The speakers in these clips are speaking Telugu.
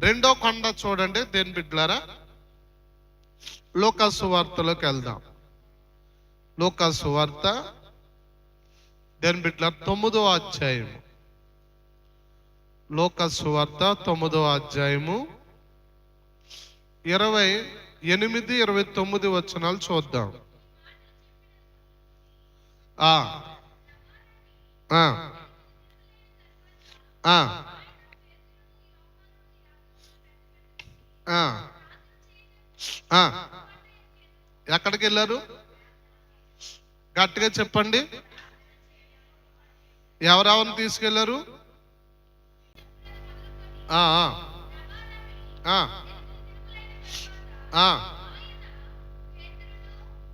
రెండో కొండ చూడండి దేని బిడ్డలారా. లోకాసు వార్తలోకి వెళ్దాం. లోకాసు వార్త దేని బిడ్డలారా తొమ్మిదో అధ్యాయము. లోకాసు వార్త తొమ్మిదో అధ్యాయము. ఇరవై ఎనిమిది ఇరవై తొమ్మిది వచనాలు చూద్దాం. ఆ ఆ ఆ. ఎక్కడికి వెళ్ళారు? గట్టిగా చెప్పండి. ఎవరెవరిని తీసుకెళ్ళారు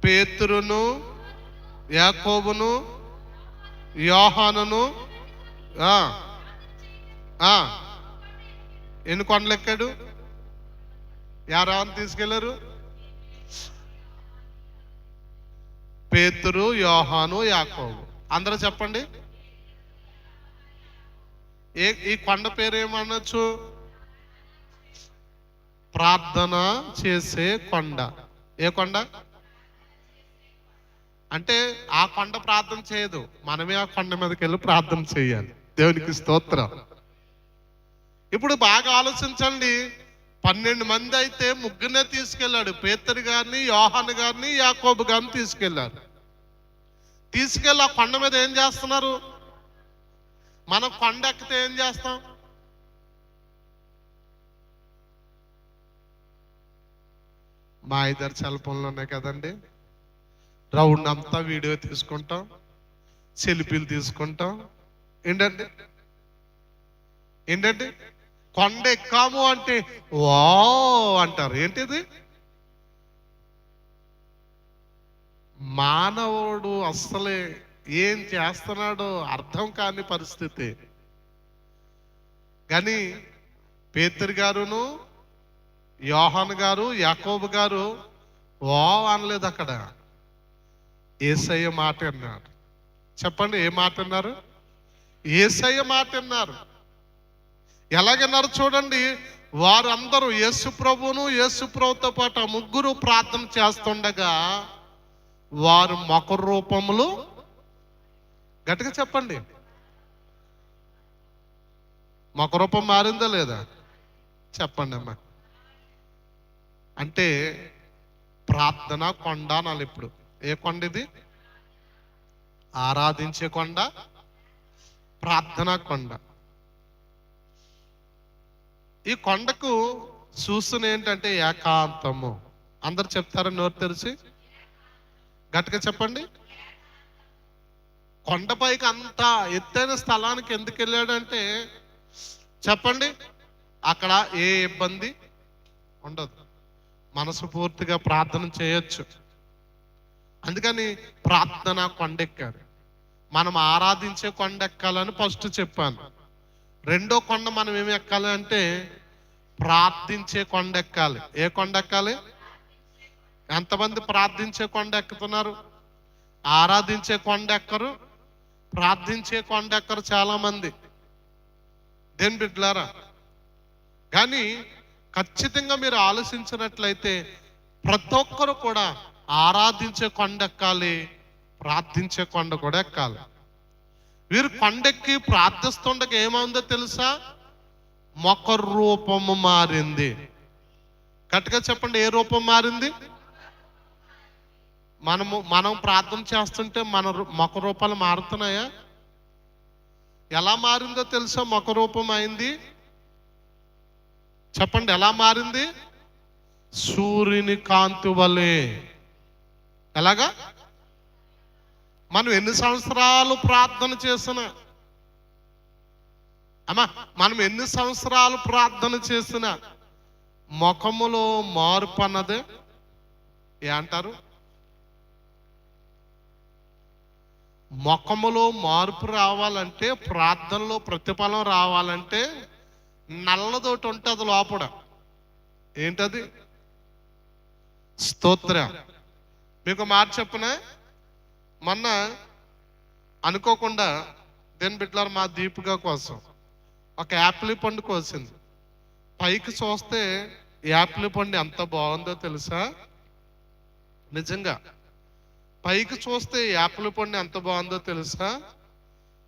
పేతురును యాకోబును యోహానును ఎన్ని కొండలు ఎక్కాడు? ఎవరెవరిని తీసుకెళ్ళరు? పేతురు యోహాను యాకోబు. అందరూ చెప్పండి. ఏ ఈ కొండ పేరు ఏమనొచ్చు ప్రార్థన చేసే కొండ. ఏ కొండ? అంటే ఆ కొండ ప్రార్థన చేయదు. మనమే ఆ కొండ మీదకి వెళ్ళి ప్రార్థన చేయాలి. దేవునికి స్తోత్రం. ఇప్పుడు బాగా ఆలోచించండి. పన్నెండు మంది అయితే ముగ్గురునే తీసుకెళ్ళాడు. పేతరు గారిని యోహాను గారిని యాకోబు గారిని తీసుకెళ్ళారు తీసుకెళ్ళి ఆ కొండ మీద ఏం చేస్తున్నారు? మనం కొండ ఎక్కితే ఏం చేస్తాం? మా ఇద్దరు సెల్ ఉన్నాయి కదండి. రౌండ్ అంతా వీడియో తీసుకుంటాం. సెల్ఫీలు తీసుకుంటాం. ఏంటండి? ఏంటండి? కొండ ఎక్కాము అంటే వా అంటారు. ఏంటిది? మానవుడు అస్సలే ఏం చేస్తున్నాడో అర్థం కాని పరిస్థితి. కానీ పేతురు గారును యోహాన్ గారు యాకోబు గారు వా అనలేదు అక్కడ. ఏసయ్య మాట అన్నారు. చెప్పండి ఏ మాట అన్నారు? ఏసయ్య మాట అన్నారు. ఎలాగన్నారు చూడండి వారందరూ యేసు ప్రభును యేసు ప్రభుతో పాటు ఆ ముగ్గురు ప్రార్థన చేస్తుండగా వారు మొక రూపములు గట్టిగా చెప్పండి. మొక రూపం మారిందా లేదా? చెప్పండి అమ్మా. అంటే ప్రార్థన కొండ అనాలి ఇప్పుడు. ఏ కొండ ఇది? ఆరాధించే కొండ ప్రార్థన కొండ. ఈ కొండకు చూస్తున్న ఏంటంటే ఏకాంతము. అందరు చెప్తారా నోరు తెరిచి? గట్టిగా చెప్పండి. కొండపైకి అంత ఎత్తైన స్థలానికి ఎందుకు వెళ్ళాడంటే చెప్పండి. అక్కడ ఏ ఇబ్బంది ఉండదు. మనసు పూర్తిగా ప్రార్థన చేయొచ్చు. అందుకని ప్రార్థన కొండెక్కారు. మనం ఆరాధించే కొండ ఎక్కాలని ఫస్ట్ చెప్పాను. రెండో కొండ మనం ఏమి ఎక్కాలి అంటే ప్రార్థించే కొండ ఎక్కాలి. ఏ కొండ ఎక్కాలి? ఎంతమంది ప్రార్థించే కొండ ఎక్కుతున్నారు? ఆరాధించే కొండ ఎక్కరు? ప్రార్థించే కొండ ఎక్కరు చాలామంది. దేని బిడ్లారా కానీ ఖచ్చితంగా మీరు ఆలోచించినట్లయితే ప్రతి ఒక్కరు కూడా ఆరాధించే కొండ ఎక్కాలి ప్రార్థించే కొండ కూడా ఎక్కాలి. వీరు కొండెక్కి ప్రార్థిస్తుండగా ఏమైందో తెలుసా? మొక్క రూపము మారింది. గట్టిగా చెప్పండి ఏ రూపం మారింది? మనము మనం ప్రార్థన చేస్తుంటే మన రూ- మొక రూపాలు మారుతున్నాయా? ఎలా మారిందో తెలుసా? మొక రూపం అయింది. చెప్పండి ఎలా మారింది? సూర్యుని కాంతి వలె. ఎలాగా? మనం ఎన్ని సంవత్సరాలు ప్రార్థన చేసినా? అమ్మా మనం ఎన్ని సంవత్సరాలు ప్రార్థన చేసినా ముఖములో మార్పు అన్నదే? ఏ అంటారు ముఖములో మార్పు రావాలంటే ప్రార్థనలో ప్రతిఫలం రావాలంటే నల్లదోటి ఉంటుంది లోపల. ఏంటది? స్తోత్ర. మీకు మాట చెప్పనా? మొన్న అనుకోకుండా దేని బిడ్డలారు మా దీపిక కోసం ఒక యాపిల్ పండు కోసింది. పైకి చూస్తే యాపిల్ పండు ఎంత బాగుందో తెలుసా? నిజంగా. పైకి చూస్తే యాపిల్ పండు ఎంత బాగుందో తెలుసా?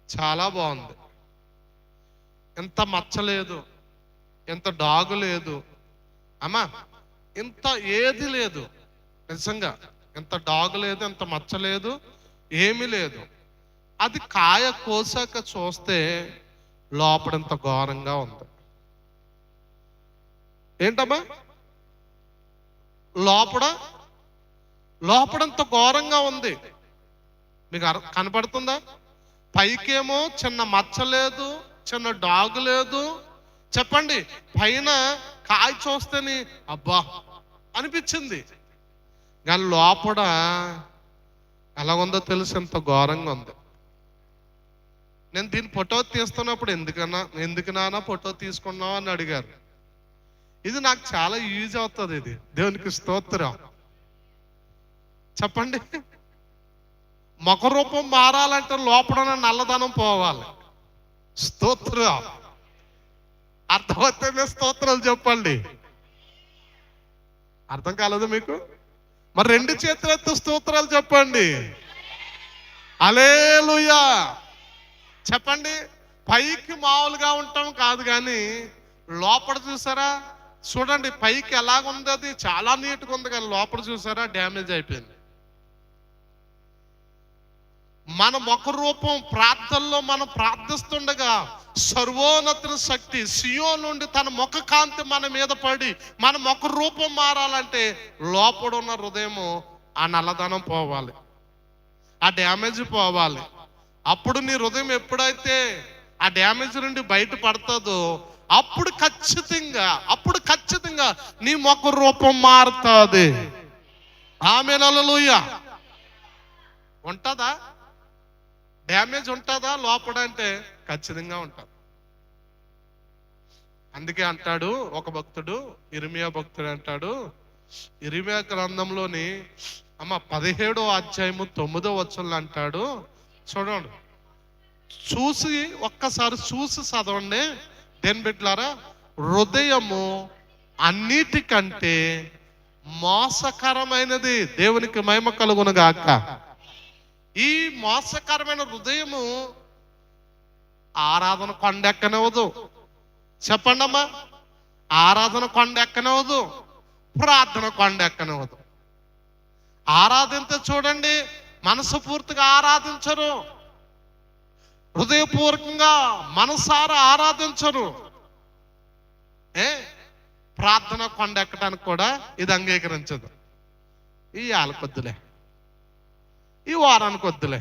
చాలా బాగుంది. ఎంత మచ్చలేదు ఎంత డాగు లేదు. అమ్మా ఇంత ఏది లేదు. నిజంగా. ఎంత డాగు లేదు ఎంత మచ్చలేదు ఏమీ లేదు. అది కాయ కోసాక చూస్తే లోపడంత ఘోరంగా ఉంది. ఏంటమ్మా? లోపడ? లోపడంత ఘోరంగా ఉంది. మీకు అర్- కనపడుతుందా? పైకేమో చిన్న మచ్చ లేదు చిన్న డాగ్ లేదు. చెప్పండి పైన కాయ చూస్తేని అబ్బా! అనిపించింది. కానీ లోపల ఎలా ఉందో తెలుసు ఎంత ఘోరంగా ఉంది. నేను దీన్ని ఫోటో తీస్తున్నప్పుడు ఎందుకన్నా ఎందుకు నానా ఫోటో తీసుకున్నావు అని అడిగారు. ఇది నాకు చాలా యూజ్ అవుతుంది ఇది. దేవునికి స్తోత్రం. చెప్పండి. ముఖ రూపం మారాలంటే లోపల నల్లదనం పోవాలి. స్తోత్రం. అర్థమవుతుంది స్తోత్రాలు చెప్పండి. అర్థం కాలేదు మీకు? మరి రెండు చేతులెత్తు స్తోత్రాలు చెప్పండి. అలేలుయా చెప్పండి పైకి మామూలుగా ఉంటాం కాదు కానీ లోపల చూసారా? చూడండి పైకి ఎలాగుంది అది? చాలా నీట్గా ఉంది కానీ లోపల చూసారా? డ్యామేజ్ అయిపోయింది. మన ముఖ రూపం ప్రార్థనలో మనం ప్రార్థిస్తుండగా సర్వోన్నత శక్తి సియో నుండి తన ముఖ కాంతి మన మీద పడి మన ముఖ రూపం మారాలంటే లోపడున్న హృదయము ఆ నల్లదనం పోవాలి. ఆ డ్యామేజ్ పోవాలి. అప్పుడు నీ హృదయం ఎప్పుడైతే ఆ డ్యామేజ్ నుండి బయట పడుతుందో అప్పుడు ఖచ్చితంగా అప్పుడు ఖచ్చితంగా నీ ముఖ రూపం మారుతుంది. ఆమె నలలుయ ఉంటుందా? డ్యామేజ్ ఉంటుందా లోపల అంటే ఖచ్చితంగా ఉంటుంది. అందుకే అంటాడు ఒక భక్తుడు ఇరిమియా భక్తుడు అంటాడు ఇరిమియా గ్రంథంలోని అమ్మ పదిహేడో అధ్యాయము తొమ్మిదో వచనంలో అంటాడు చూడండి. చూసి ఒక్కసారి చూసి చదవండి. దేని బిడ్డలారా? హృదయము అన్నిటికంటే మోసకరమైనది దేవునికి మహిమ కలుగును గాక. ఈ మోసకరమైన హృదయము ఆరాధన కొండెక్కనవదు చెప్పండి అమ్మా ఆరాధన కొండెక్కనవదు ప్రార్థన కొండెక్కనవదు ఆరాధింతే చూడండి మనసు పూర్తిగా ఆరాధించరు. హృదయపూర్వకంగా మనసారా ఆరాధించరు. ఏ? ప్రార్థన కొండెక్కడానికి కూడా ఇది అంగీకరించదు. ఈ ఆలకొద్దులే ఈ వారానికి వద్దులే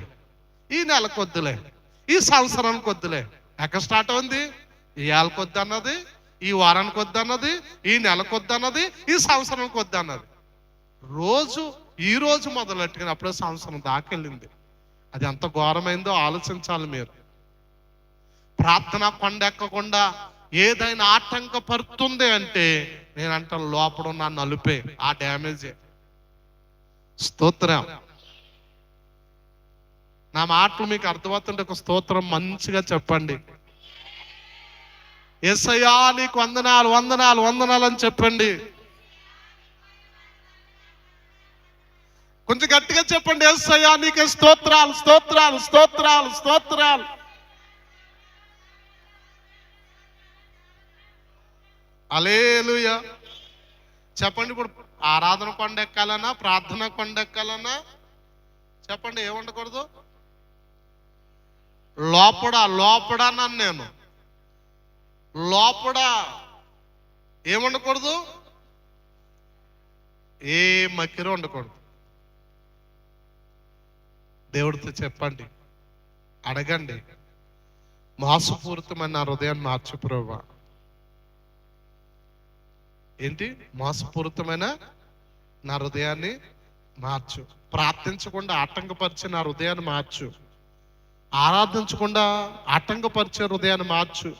ఈ నెలకు వద్దులే ఈ సంవత్సరానికి వద్దులే. ఎక్కడ స్టార్ట్ అయింది ఈ ఏళ్ళకి వద్దు అన్నది ఈ వారానికి వద్దు అన్నది ఈ నెలకు వద్దు అన్నది ఈ సంవత్సరానికి వద్దు అన్నది రోజు ఈ రోజు మొదలెట్టుకుని అప్పుడే సంవత్సరం దాకెళ్ళింది. అది ఎంత ఘోరమైందో ఆలోచించాలి మీరు. ప్రార్థన కొండెక్కకుండా ఏదైనా ఆటంకపడుతుంది అంటే నేనంట లోపల ఉన్న నలుపే ఆ డ్యామేజే. స్తోత్రం. నా మాటలు మీకు అర్థమవుతుంటే ఒక స్తోత్రం మంచిగా చెప్పండి. ఎస్ఐయా నీకు వందనాలు వందనాలు వందనాలు అని చెప్పండి. కొంచెం గట్టిగా చెప్పండి ఎస్ఐయా నీకే స్తోత్రాలు స్తోత్రాలు స్తోత్రాలు స్తోత్రాలు. అలేలుయ చెప్పండి ఇప్పుడు ఆరాధన కొండ ఎక్కాలన్నా ప్రార్థన కొండ ఎక్కాలన్నా చెప్పండి ఏముండకూడదు లోపడ లోపడ నన్ను నేను. లోపడ ఏముండకూడదు ఏ మక్కిర ఉండకూడదు దేవుడితో చెప్పండి. అడగండి. మోసపూరితమైన హృదయాన్ని మార్చు ప్రభా. ఏంటి? మోసపూరితమైన నా హృదయాన్ని మార్చు. ప్రార్థించకుండా ఆటంకపరిచి నా హృదయాన్ని మార్చు. ఆరాధించకుండా ఆటంకపరిచే హృదయాన్ని మార్చు.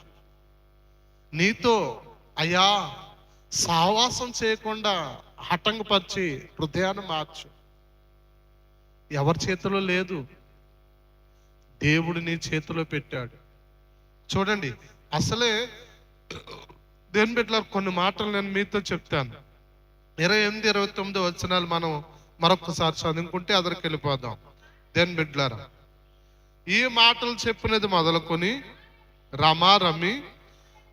నీతో అయ్యా సావాసం చేయకుండా ఆటంకపరిచి హృదయాన్ని మార్చు. ఎవరి చేతిలో లేదు. దేవుడు నీ చేతిలో పెట్టాడు. చూడండి అసలే దేని బిడ్డలారు కొన్ని మాటలు నేను మీతో చెప్తాను. ఇరవై ఎనిమిది ఇరవై తొమ్మిది వచ్చినాలు మనం మరొకసారి చదువుకుంటే అదరికి వెళ్ళిపోదాం దేని బిడ్డలారా ఈ మాటలు చెప్పినది మొదలుకొని రమా రమి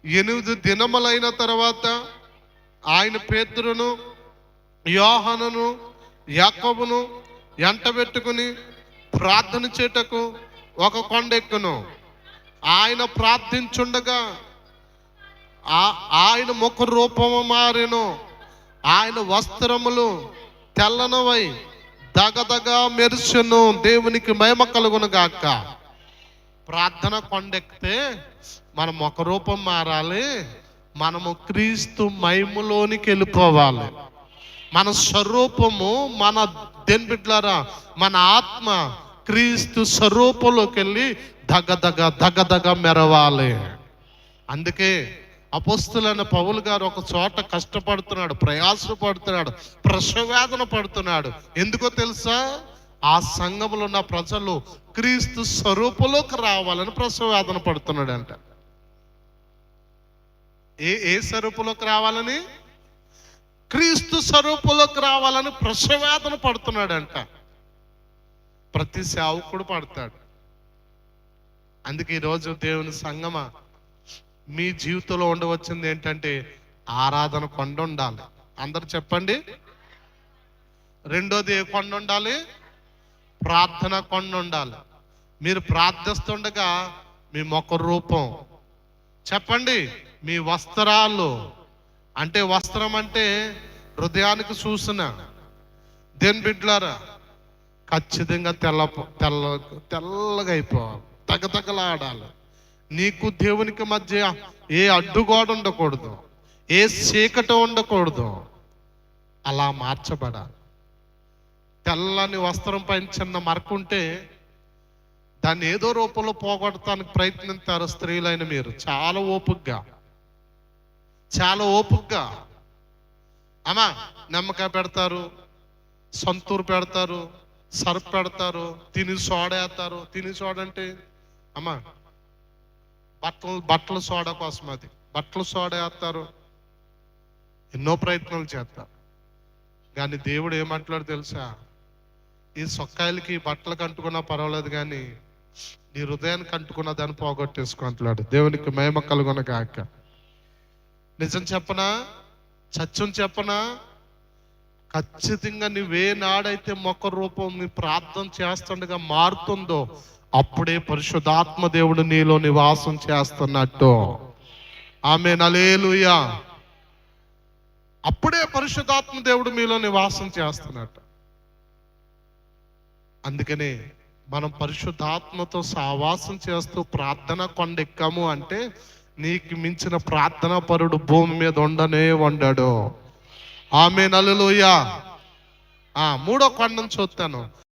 ఎనిమిది దినములైన తర్వాత ఆయన పేతురును యోహనును యాకోబును ఎంటబెట్టుకుని ప్రార్థన చేటకు ఒక కొండ ఎక్కును. ఆయన ప్రార్థించుండగా ఆ- ఆయన ముఖ రూపము మారెను. ఆయన వస్త్రములు తెల్లనవై దగదగా మెరుచును దేవునికి మహిమ కలుగును గాక. ప్రార్థన కొండెక్కితే మనం ఒక రూపం మారాలి. మనము క్రీస్తు మహిమలోనికి వెళ్ళిపోవాలి. మన స్వరూపము మన దేని బిడ్డలారా మన ఆత్మ క్రీస్తు స్వరూపంలోకి వెళ్ళి దగదగ దగదగ మెరవాలి. అందుకే అపోస్తులైన పౌలు గారు ఒక చోట కష్టపడుతున్నాడు ప్రయాసపడుతున్నాడు ప్రసవేదన పడుతున్నాడు. ఎందుకో తెలుసా? ఆ సంఘములో ఉన్న ప్రజలు క్రీస్తు స్వరూపంలోకి రావాలని ప్రసవేదన పడుతున్నాడు అంట ఏ ఏ స్వరూపంలోకి రావాలని? క్రీస్తు స్వరూపంలోకి రావాలని ప్రసవేదన పడుతున్నాడంట. ప్రతి సేవకుడు పడతాడు. అందుకే ఈరోజు దేవుని సంగమ మీ జీవితంలో ఉండవచ్చింది ఏంటంటే ఆరాధన కొండ ఉండాలి. అందరు చెప్పండి. రెండోది ఏ కొండ ఉండాలి? ప్రార్థన కొండ ఉండాలి. మీరు ప్రార్థిస్తుండగా మీ మొక్క రూపం. చెప్పండి మీ వస్త్రాలు. అంటే వస్త్రం అంటే హృదయానికి చూసిన దేని బిడ్లారా ఖచ్చితంగా తెల్ల తెల్ల తెల్లగా అయిపోవాలి. తగతగలాడాలి. నీకు దేవునికి మధ్య ఏ అడ్డుగోడ ఉండకూడదు ఏ చీకట ఉండకూడదు. అలా మార్చబడాలి. తెల్లని వస్త్రం పైన చిన్న మరక ఉంటే దాన్ని ఏదో రూపంలో పోగొట్టడానికి ప్రయత్నిస్తారు స్త్రీలైన మీరు. చాలా ఓపుగ్గా. చాలా ఓపుగ్గా. అమ్మా నిమ్మకాయ పెడతారు సంతూరు పెడతారు సర్ఫ్ పెడతారు తిని సోడేస్తారు తిని సోడంటే అమ్మా బట్టలు బట్టల సోడా కోసం అది. బట్టల సోడా వేస్తారు. ఎన్నో ప్రయత్నాలు చేస్తారు. కానీ దేవుడు ఏమంటున్నాడు తెలుసా? ఈ సొక్కాయలకి బట్టలకు అంటుకున్నా పర్వాలేదు కానీ నీ హృదయానికి అంటుకున్న దాన్ని పోగొట్టేసుకుంటున్నాడు దేవునికి మేమ కలుగున కాక నిజం చెప్పనా? సత్యం చెప్పనా? ఖచ్చితంగా నువ్వే నాడైతే మొక్క రూపం నీ ప్రార్థన చేస్తుండగా మారుతుందో అప్పుడే పరిశుద్ధాత్మ దేవుడు నీలో నివాసం చేస్తున్నట్టు. ఆమె నలేలుయా అప్పుడే పరిశుద్ధాత్మ దేవుడు మీలో నివాసం చేస్తున్నట్టు. అందుకనే మనం పరిశుద్ధాత్మతో సావాసం చేస్తూ ప్రార్థన కొండెక్కాము అంటే నీకు మించిన ప్రార్థన పరుడు భూమి మీద ఉండనే ఉండడు. ఆమె నలులుయ ఆ మూడో కొండను చూస్తాను.